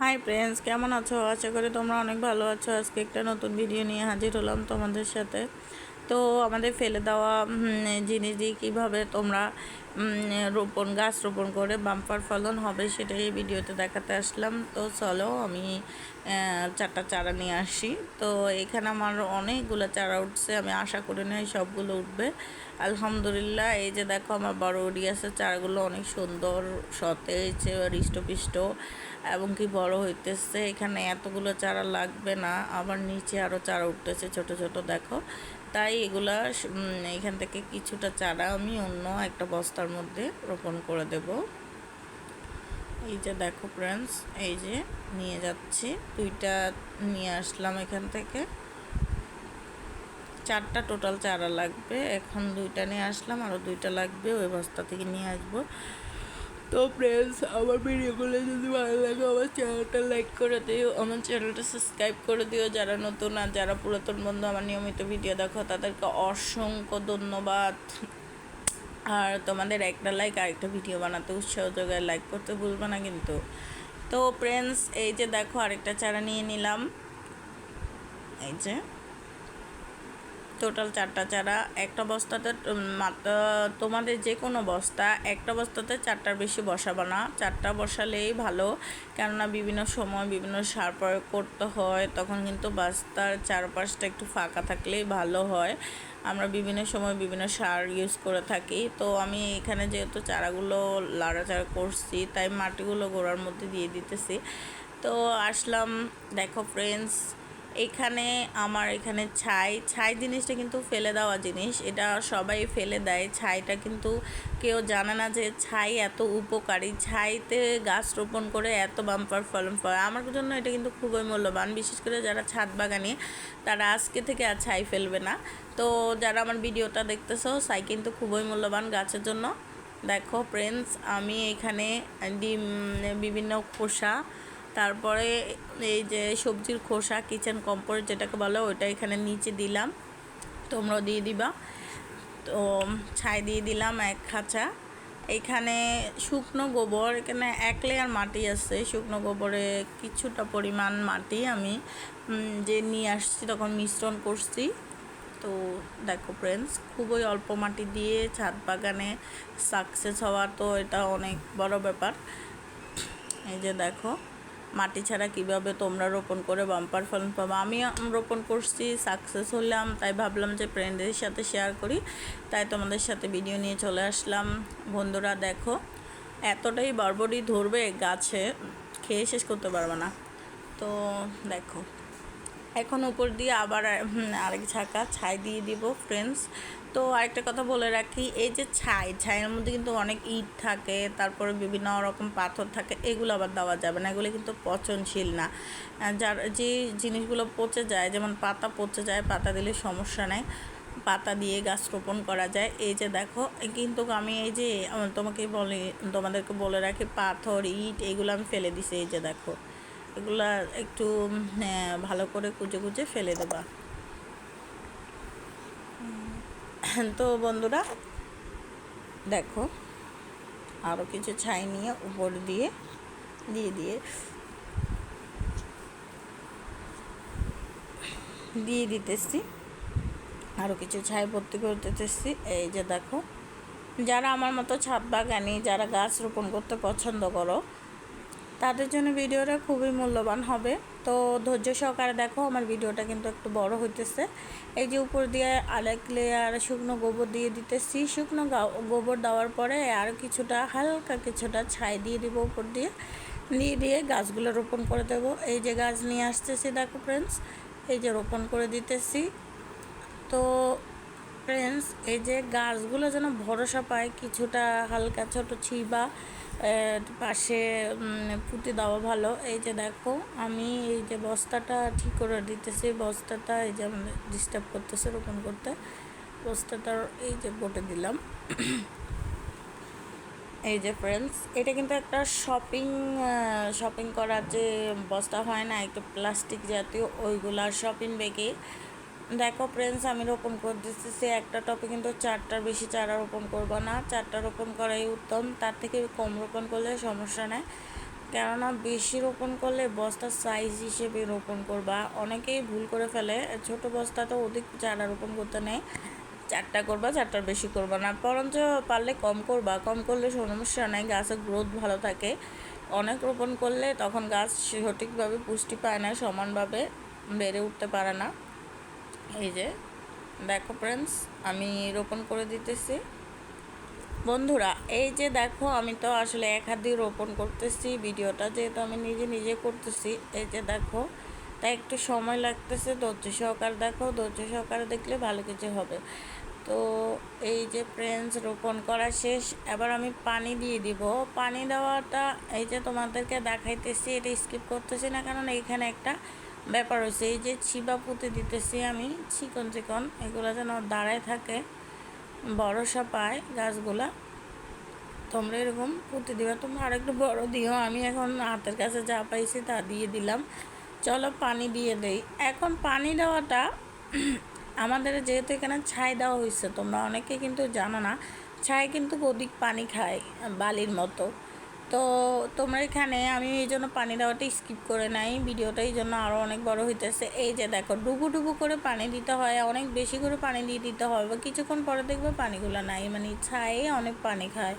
Hi friends কেমন আছো? আশা করি তোমরা অনেক ভালো আছো। আজকে একটা নতুন ভিডিও নিয়ে হাজির হলাম তোমাদের সাথে। তো আমাদের ফেলে দেওয়া জিনিস দিয়ে কীভাবে তোমরা রোপণ, গাছ রোপণ করে বাম্পার ফলন হবে সেটাই এই ভিডিওতে দেখাতে আসলাম। তো চলো আমি চারটা চারা নিয়ে আসি। তো এখানে আমার অনেকগুলো চারা উঠছে, আমি আশা করি না সবগুলো উঠবে। আলহামদুলিল্লাহ, এই যে দেখো আমার বড় উড়িয়াসের চারাগুলো অনেক সুন্দর, সতেজ হৃষ্টপিষ্ট এবং কি বড় হইতেছে। এখানে এতগুলো চারা লাগবে না, আবার নিচে আরও চারা উঠতেছে ছোট ছোট, দেখো। তাই এগুলা এখান থেকে কিছুটা চারা আমি অন্য একটা বস্তার মধ্যে রোপণ করে দেব। এই যে দেখো ফ্রেন্ডস এই যে নিয়ে যাচ্ছি। দুইটা নিয়ে আসলাম এখান থেকে। চারটা টোটাল চারা লাগবে। এখন দুইটা নিয়ে আসলাম আরও দুইটা লাগবে, ওই বস্তা থেকে নিয়ে আসব। তো ফ্রেন্ডস আমার ভিডিওগুলো যদি ভালো লাগে আমার চ্যানেলটা লাইক করে দিও, আমার চ্যানেলটা সাবস্ক্রাইব করে দিও। যারা নতুন আর যারা পুরাতন বন্ধু, আমার নিয়মিত ভিডিও দেখো, তাদেরকে অসংখ্য ধন্যবাদ। আর তোমাদের একটা লাইক আরেকটা ভিডিও বানাতে উৎসাহ যোগায়। লাইক করতে ভুলবে না কিন্তু। তো ফ্রেন্ডস এই যে দেখো, আরেকটা চারা নিয়ে নিলাম। এই যে। টোটাল চারটা চারা, একটা বস্তাতে তোমাদের যে কোনো বস্তা, একটা বস্তাতে চারটার বেশি বসাবো না। চারটা বসালেই ভালো। কেননা বিভিন্ন সময় বিভিন্ন সার প্রয়োগ করতে হয়, তখন কিন্তু বস্তার চারপাশটা একটু ফাঁকা থাকলেই ভালো হয়। আমরা বিভিন্ন সময় বিভিন্ন সার ইউজ করে থাকি। তো আমি এখানে যেহেতু চারাগুলো লাড়াচাড়া করছি, তাই মাটিগুলো গোড়ার মধ্যে দিয়ে দিতেছি। তো আসলাম, দেখো ফ্রেন্ডস এখানে আমার এখানে ছাই ছাই জিনিসটা কিন্তু ফেলে দেওয়া জিনিস। এটা সবাই ফেলে দেয়। ছাইটা কিন্তু কেউ জানে না যে ছাই এত উপকারী। ছাইতে গাছ রোপণ করে এত বাম্পার ফলন পায়। আমার জন্য এটা কিন্তু খুবই মূল্যবান। বিশেষ করে যারা ছাদ বাগানে, তারা আজকে থেকে আর ছাই ফেলবে না। তো যারা আমার ভিডিওটা দেখতেছো, ছাই কিন্তু খুবই মূল্যবান গাছের জন্য। দেখো ফ্রেন্ডস আমি এখানে ডিম, বিভিন্ন খোসা তারপরে এই যে সবজির খোসা কিচেন কম্পোস্ট যেটাকে বলে, ওইটা এখানে নিচে দিলাম। তোমরাও দিয়ে দিবা। তো ছাই দিয়ে দিলাম এক খাঁচা। এখানে শুকনো গোবর, এখানে এক লেয়ার মাটি আছে। শুকনো গোবরে কিছুটা পরিমাণ মাটি আমি যে নিয়ে আসছি তখন মিশ্রণ করছি। তো দেখো ফ্রেন্ডস খুবই অল্প মাটি দিয়ে ছাদ বাগানে সাকসেস হওয়া তো এটা অনেক বড় ব্যাপার। এই যে দেখো। মাটি ছাড়া কীভাবে তোমরা রোপণ করে বাম্পার ফলন পাবো? আমি রোপণ করছি সাকসেস হলাম, তাই ভাবলাম যে ফ্রেন্ডদের সাথে শেয়ার করি। তাই তোমাদের সাথে ভিডিও নিয়ে চলে আসলাম। বন্ধুরা, দেখো, এতটাই বরবরি ধরবে গাছে, খেয়ে শেষ করতে পারবে না। তো, দেখো এখন উপর দিয়ে আবার আরেক ঝাঁকা ছাই দিয়ে দিব ফ্রেন্ডস তো আরেকটা কথা বলে রাখি, এই যে ছাই, ছাইয়ের মধ্যে কিন্তু অনেক ইট থাকে, তারপরে বিভিন্ন রকম পাথর থাকে, এগুলো আবার দেওয়া যাবে না, এগুলো কিন্তু পচনশীল না। যার, যে জিনিসগুলো পচে যায়, যেমন পাতা পচে যায়, পাতা দিলে সমস্যা নেই। পাতা দিয়ে গাছ রোপণ করা যায়। এই যে দেখো, কিন্তু আমি এই যে, তোমাকে বলি, তোমাদেরকে বলে রাখি, পাথর, ইট, এগুলো আমি ফেলে দিছি, এই যে দেখো। এগুলা একটু ভালো করে কুচে কুচে ফেলে দেবা। তো বন্ধুরা, দেখো আরও কিছু ছাই নিয়ে উপর দিয়ে দিয়ে দিয়ে দিয়ে দিতেছি। আরও কিছু ছাই ভর্তি করে দিতেছি। এই যে দেখো, যারা আমার মতো ছাদ বাগানি, যারা গাছ রোপণ করতে পছন্দ করো তাদের জন্য ভিডিওটা খুবই মূল্যবান হবে। তো ধৈর্য সহকারে দেখো, আমার ভিডিওটা কিন্তু একটু বড় হইতেছে। এই যে উপর দিয়ে আরেক লেয়ার শুকনো গোবর দিয়ে দিতেছি। শুকনো গোবর দেওয়ার পরে আর কিছুটা, হালকা কিছুটা ছাই দিয়ে দিব উপর দিয়ে। দিয়ে দিয়ে গাছগুলো রোপণ করে দেবো। এই যে গাছ নিয়ে আসতেছি, দেখো ফ্রেন্ডস এই যে রোপণ করে দিতেছি। তো ফ্রেন্ডস এই যে গাছগুলো যেন ভরসা পায়, কিছুটা হালকা ছোট ছিবা পাশে পুঁতে দেওয়া ভালো। এই যে দেখো, আমি এই যে বস্তাটা ঠিক করে দিতেছি, বস্তাটা এই যে আমাদের ডিস্টার্ব করতেছে রোপণ করতে। বস্তাটার এই যে বটে দিলাম। এই যে ফ্রেন্ডস এটা কিন্তু একটা শপিং শপিং করার যে বস্তা হয় না, একটু প্লাস্টিক জাতীয়, ওইগুলা শপিং ব্যাগে দেখো ফ্রেন্ডস আমি রোপণ করতেছি, সে একটা টপে কিন্তু চারটার বেশি চারা রোপণ করব না। চারটা রোপণ করাই উত্তম, তার থেকে কম রোপণ করলে সমস্যা নেই। কেননা বেশি রোপণ করলে বস্তার সাইজ হিসেবে রোপণ করবা। অনেকেই ভুল করে ফেলে, ছোট বস্তা তো অধিক চারা রোপণ করতে নেই। চারটা করবা, চারটার বেশি করবা না। বরঞ্চ পারলে কম করবা, কম করলে সমস্যা নেই গাছের গ্রোথ ভালো থাকে। অনেক রোপণ করলে তখন গাছ সঠিকভাবে পুষ্টি পায় না, সমানভাবে বেড়ে উঠতে পারে না। এই যে দেখো ফ্রেন্ডস আমি রোপণ করে দিতেছি। বন্ধুরা, এই যে দেখো, আমি তো আসলে এক হাত দিয়ে রোপণ করতেছি, ভিডিওটা যেহেতু আমি নিজে নিজে করতেছি, এই যে দেখো, তাই একটু সময় লাগতেছে, ধৈর্য সহকার দেখো, ধৈর্য সহকারে দেখলে ভালো কিছু হবে। তো এই যে ফ্রেন্ডস রোপণ করা শেষ, এবার আমি পানি দিয়ে দিব। পানি দেওয়াটা, এই যে তোমাদেরকে দেখাইতেছি, এটা স্কিপ করতেছি না, কারণ এইখানে একটা ব্যাপার হয়েছে, এই যে ছিবা পুঁতে দিতেছি আমি, চিকন চিকন, এগুলো যেন দাঁড়ায় থাকে, ভরসা পায় গাছগুলা। তোমরা এরকম পুঁতে দিবা, তোমরা আরেকটু বড় দিও, আমি এখন হাতের কাছে যা পাইছি তা দিয়ে দিলাম। চলো পানি দিয়ে দেই। এখন পানি দেওয়াটা আমাদের যেহেতু এখানে ছাই দেওয়া হয়েছে, তোমরা অনেকে কিন্তু জানো না, ছাই কিন্তু অধিক পানি খায় বালির মতো। তো তোমরা এখানে আমি এই জন্য পানি দেওয়াটা স্কিপ করে নাই। ভিডিওটা এই জন্য আরও অনেক বড় হইতেছে। এই যে দেখো ডুবু ডুবু করে পানি দিতে হয়, অনেক বেশি করে পানি দিয়ে দিতে হয়। বা কিছুক্ষণ পরে দেখবে পানিগুলো নাই মানে ছাই অনেক পানি খায়।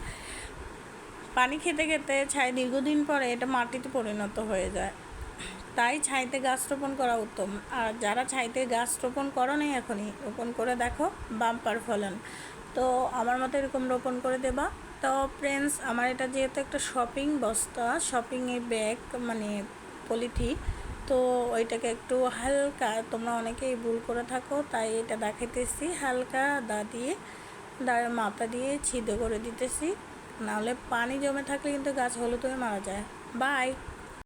পানি খেতে খেতে ছাই দীর্ঘদিন পরে এটা মাটিতে পরিণত হয়ে যায়। তাই ছাইতে গাছ রোপণ করা উত্তম। আর যারা ছাইতে গাছ রোপণ করো নেই এখনই, রোপণ করে দেখো বাম্পার ফলন। তো আমার মতো এরকম রোপণ করে দেবা। তো ফ্রেন্ডস আমার এটা যেহেতু একটা শপিং বস্তা শপিংয়ের ব্যাগ মানে পলিথি, তো ওইটাকে একটু হালকা, তোমরা অনেকেই ভুল করে থাকো, তাই এটা দেখাইতেছি, হালকা দা দিয়ে দাঁড়ে মাথা দিয়ে ছিদ্র করে দিতেছি, নাহলে পানি জমে থাকলে কিন্তু গাছ হলুদ হয়ে মারা যায়। বাই